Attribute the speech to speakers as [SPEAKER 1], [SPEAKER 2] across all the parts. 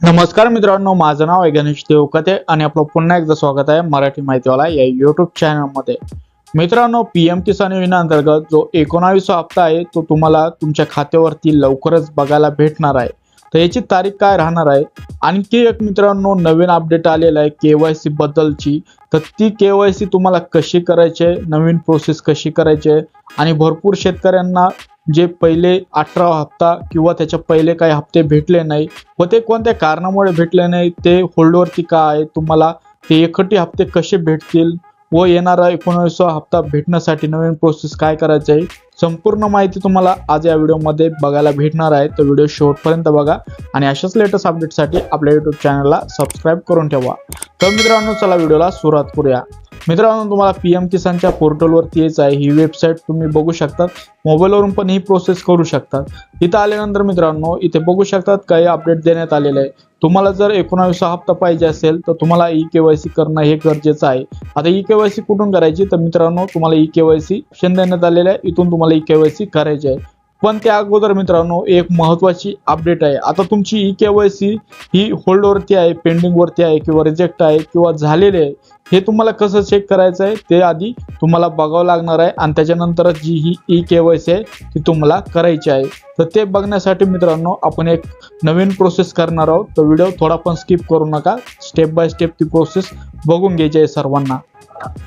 [SPEAKER 1] नमस्कार मित्रांनो माझं नाव आहे गणेश देवकते आणि आपलं पुन्हा एकदा स्वागत आहे मराठी माहितीवाला या युट्यूब चॅनलमध्ये मित्रांनो पी एम किसान योजनेअंतर्गत जो एकोणावीसवा हप्ता आहे तो तुम्हाला तुमच्या खात्यावरती लवकरच बघायला भेटणार आहे. तर याची तारीख काय राहणार आहे? आणखी एक मित्रांनो नवीन अपडेट आलेला आहे के वाय सी बद्दलची. तर ती के वाय सी तुम्हाला कशी करायची आहे? नवीन प्रोसेस कशी करायची आहे? आणि भरपूर शेतकऱ्यांना जे पहिले अठरा हप्ता किंवा त्याच्या पहिले काही हप्ते भेटले नाही व ते कोणत्या कारणामुळे भेटले नाही ते होल्डवरती का आहे तुम्हाला ते एकटी हप्ते कसे भेटतील व येणारा एकोणावीसवा हप्ता भेटण्यासाठी नवीन प्रोसेस काय करायचं आहे संपूर्ण माहिती तुम्हाला आज या व्हिडिओमध्ये बघायला भेटणार आहे. तर व्हिडिओ शेवटपर्यंत बघा आणि अशाच लेटेस्ट अपडेटसाठी आपल्या यूट्यूब चॅनलला सबस्क्राईब करून ठेवा. तर मित्रांनो चला व्हिडिओला सुरुवात करूया. मित्रांनो तुम्हाला पी एम किसानच्या पोर्टलवरती यायचं आहे. ही वेबसाईट तुम्ही बघू शकतात मोबाईलवरून पण ही प्रोसेस करू शकतात इथं आल्यानंतर मित्रांनो इथे बघू शकतात काही अपडेट देण्यात आलेलं आहे. तुम्हाला जर एकोणावीसा हप्ता पाहिजे असेल तर तुम्हाला ई के वाय सी करणं हे गरजेचं आहे. आता ई के वाय सी कुठून करायची? तर मित्रांनो तुम्हाला E K Y C option देण्यात आलेलं आहे. इथून तुम्हाला ई के वाय सी करायची आहे. पण त्या अगोदर मित्रांनो एक महत्वाची अपडेट आहे. आता तुमची ई के वाय सी ही होल्डवरती आहे पेंडिंगवरती आहे किंवा रिजेक्ट आहे किंवा झालेले आहे हे तुम्हाला कसं चेक करायचं आहे ते आधी तुम्हाला बघावं लागणार आहे आणि त्याच्यानंतर जी ही ई के वाय सी आहे ती तुम्हाला करायची आहे. तर ते बघण्यासाठी मित्रांनो आपण एक नवीन प्रोसेस करणार आहोत. तर व्हिडिओ थोडा पण स्किप करू नका. स्टेप बाय स्टेप ती प्रोसेस बघून घ्यायची आहे सर्वांना.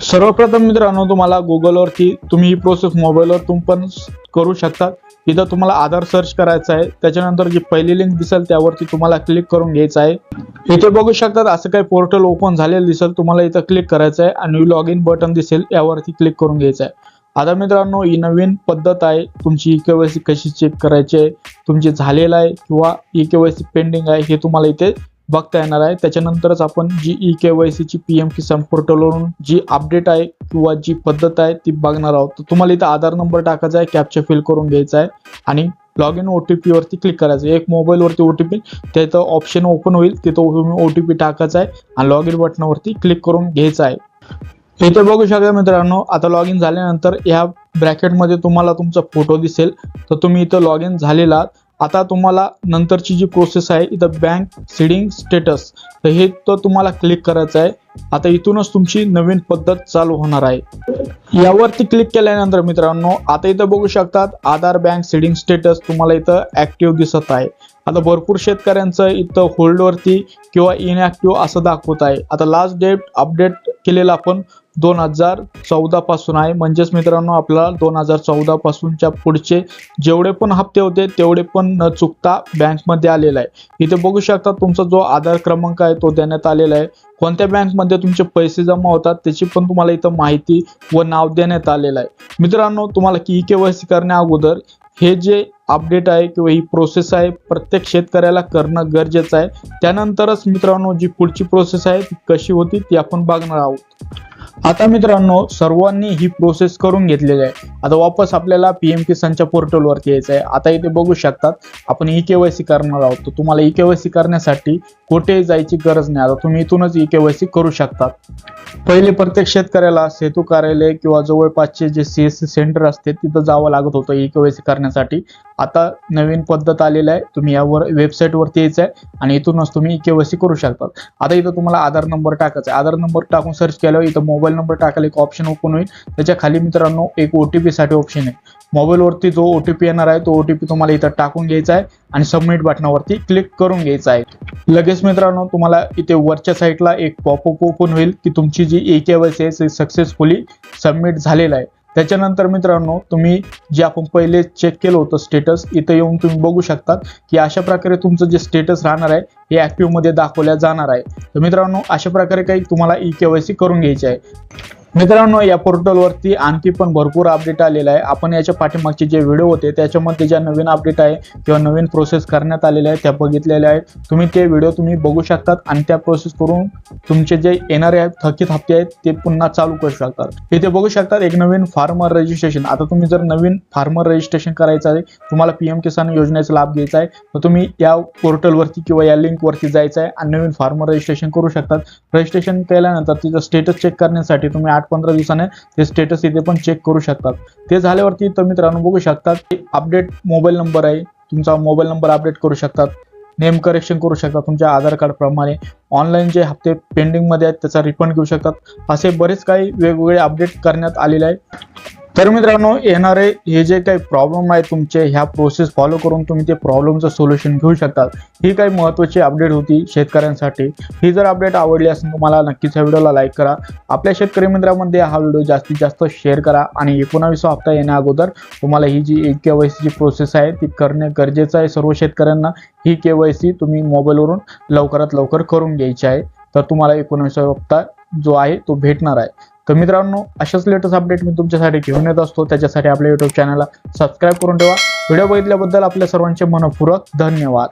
[SPEAKER 1] सर्वप्रथम मित्रांनो तुम्हाला गुगलवरती तुम्ही ही प्रोसेस मोबाईलवर तुम पण करू शकता. इथं तुम्हाला आधार सर्च करायचं आहे. त्याच्यानंतर जी पहिली लिंक दिसेल त्यावरती तुम्हाला क्लिक करून घ्यायचं आहे. इथे बघू शकतात असं काही पोर्टल ओपन झालेलं दिसेल. तुम्हाला इथं क्लिक करायचं आहे आणि लॉग इन बटन दिसेल यावरती क्लिक करून घ्यायचं आहे. आता मित्रांनो ही नवीन पद्धत आहे. तुमची ई के कशी चेक करायची आहे तुमची झालेलं आहे किंवा ई के पेंडिंग आहे हे तुम्हाला इथे बघता येणार आहे. त्याच्यानंतरच आपण जी ई के वाय सीची पी एम किसान पोर्टलवरून जी अपडेट आहे किंवा जी पद्धत आहे ती बघणार आहोत. तर तुम्हाला इथं आधार नंबर टाकायचा आहे कॅप्चा फिल करून घ्यायचा आहे आणि लॉग इन ओ टी पीवरती क्लिक करायचं आहे. एक मोबाईलवरती ओ टी पी तिथं ऑप्शन ओपन होईल तिथं तुम्ही ओ टी पी टाकायचा आहे आणि लॉग इन बटनावरती क्लिक करून घ्यायचं आहे. इथे बघू शकता मित्रांनो आता लॉग इन झाल्यानंतर या ब्रॅकेटमध्ये तुम्हाला तुमचा फोटो दिसेल. तर तुम्ही इथं लॉग इन झालेला आहात. आता तुम्हाला नंतरची जी प्रोसेस आहे इथं बँक सीडिंग स्टेटस तर हे तर तुम्हाला क्लिक करायचं आहे. आता इथूनच तुमची नवीन पद्धत चालू होणार आहे. यावरती क्लिक केल्यानंतर मित्रांनो आता इथं बघू शकतात आधार बँक सीडिंग स्टेटस तुम्हाला इथं ऍक्टिव्ह दिसत आहे. आता भरपूर शेतकऱ्यांचं इथं होल्डवरती किंवा इनऍक्टिव्ह असं दाखवत आहे. आता लास्ट डेट अपडेट केलेला आपण दोन हजार चौदा पासून आहे. म्हणजेच मित्रांनो आपल्याला दोन हजार चौदा पासूनच्या पुढचे जेवढे पण हप्ते होते तेवढे पण न चुकता बँकमध्ये आलेला आहे. इथे बघू शकता तुमचा जो आधार क्रमांक आहे तो देण्यात आलेला आहे. कोणत्या बँकमध्ये तुमचे पैसे जमा होतात त्याची पण तुम्हाला इथं माहिती व नाव देण्यात आलेलं आहे. मित्रांनो तुम्हाला की के वाय करण्या अगोदर हे जे अपडेट आहे किंवा ही प्रोसेस आहे प्रत्येक शेतकऱ्याला करणं गरजेचं आहे. त्यानंतरच मित्रांनो जी पुढची प्रोसेस आहे ती कशी होती ती आपण बघणार आहोत. आता मित्रांनो सर्वांनी ही प्रोसेस करून घेतलेली आहे. आता वापस आपल्याला पी एम किसानच्या पोर्टलवरती यायचं आहे आता इथे बघू शकतात आपण ई के वाय सी करणार आहोत. तर तुम्हाला ई के वाय सी करण्यासाठी कुठेही जायची गरज नाही. आता तुम्ही इथूनच ई के वाय सी करू शकतात पहिले प्रत्येक शेतकऱ्याला सेतू कार्यालय किंवा जवळपासचे जे सी एस सी सेंटर असते तिथं जावं लागत होतं ई के वाय सी करण्यासाठी. आता नवीन पद्धत आलेली आहे. तुम्ही यावर वेबसाईटवरती यायचं आहे आणि इथूनच तुम्ही ई के वाय सी करू शकतात. आता इथं तुम्हाला आधार नंबर टाकायचा आहे. आधार नंबर टाकून सर्च केल्यावर इथं मोबाईल मोबाईल नंबर टाकायला एक ऑप्शन ओपन होईल. त्याच्याखाली मित्रांनो एक ओ टी पीसाठी ऑप्शन आहे. मोबाईलवरती जो ओ टी पी येणार आहे तो ओ टी पी तुम्हाला इथं टाकून घ्यायचा आहे आणि सबमिट बटनावरती क्लिक करून घ्यायचा आहे. लगेच मित्रांनो तुम्हाला इथे वरच्या साईडला एक पॉपअप ओपन होईल की तुमची जी ए के वाय सी आहे सक्सेसफुली सबमिट झालेलं आहे. त्याच्यानंतर मित्रांनो तुम्ही जे आपण पहिले चेक केलं होतं स्टेटस इथं येऊन तुम्ही बघू शकता की अशा प्रकारे तुमचं जे स्टेटस राहणार आहे हे ऍक्टिव्हमध्ये दाखवल्या जाणार आहे. तर मित्रांनो अशा प्रकारे काही तुम्हाला ई के करून घ्यायची आहे. मित्रांनो या पोर्टलवरती आणखी पण भरपूर अपडेट आलेला आहे. आपण याच्या पाठीमागचे जे व्हिडिओ होते त्याच्यामध्ये ज्या नवीन अपडेट आहे किंवा नवीन प्रोसेस करण्यात आलेल्या आहेत त्या बघितलेल्या आहेत. तुम्ही ते व्हिडिओ तुम्ही बघू शकतात आणि त्या प्रोसेस करून तुमचे जे येणारे आहेत थकीत हप्ते आहेत ते पुन्हा चालू करू शकतात. इथे बघू शकतात एक नवीन फार्मर रजिस्ट्रेशन आता तुम्ही जर नवीन फार्मर रजिस्ट्रेशन करायचं आहे तुम्हाला पीएम किसान योजनेचा लाभ घ्यायचा आहे तर तुम्ही या पोर्टलवरती किंवा या लिंकवरती जायचं आहे आणि नवीन फार्मर रजिस्ट्रेशन करू शकतात. रजिस्ट्रेशन केल्यानंतर तिचं स्टेटस चेक करण्यासाठी तुम्ही आठ पंधरा दिवसाने ते स्टेटस इथे पण चेक करू शकतात. ते झाल्यावरती तर मित्रांनो बघू शकतात अपडेट मोबाईल नंबर आहे. तुमचा मोबाईल नंबर अपडेट करू शकतात. नेम करेक्शन करू शकता तुमच्या आधार कार्ड प्रमाणे. ऑनलाईन जे हप्ते पेंडिंगमध्ये आहेत त्याचा रिफंड घेऊ शकतात. असे बरेच काही वेगवेगळे अपडेट करण्यात आलेले आहे. तर मित्रांनो येणारे हे जे काही प्रॉब्लेम आहे तुमचे ह्या प्रोसेस फॉलो करून तुम्ही ते प्रॉब्लेमचं सोल्युशन घेऊ शकतात ही काही महत्त्वाची अपडेट होती शेतकऱ्यांसाठी. ही जर अपडेट आवडली असेल तुम्हाला नक्कीच ह्या व्हिडिओला लाईक करा. आपल्या शेतकरी मित्रांमध्ये हा व्हिडिओ जास्तीत जास्त शेअर करा आणि एकोणावीसवा हप्ता येण्या अगोदर तुम्हाला ही जी के वाय सीची प्रोसेस आहे ती करणे गरजेचं आहे सर्व शेतकऱ्यांना. ही के वाय सी तुम्ही मोबाईलवरून लवकरात लवकर करून घ्यायची आहे. तर तुम्हाला एकोणावीसवा हप्ता जो आहे तो भेटणार आहे. तर मित्रांनो अशाच लेटेस्ट अपडेट मी तुमच्यासाठी घेऊन येत असतो. त्याच्यासाठी आपल्या युट्यूब चॅनलला सबस्क्राईब करून ठेवा. व्हिडिओ बघितल्याबद्दल आपल्या सर्वांचे मनपूर्वक धन्यवाद.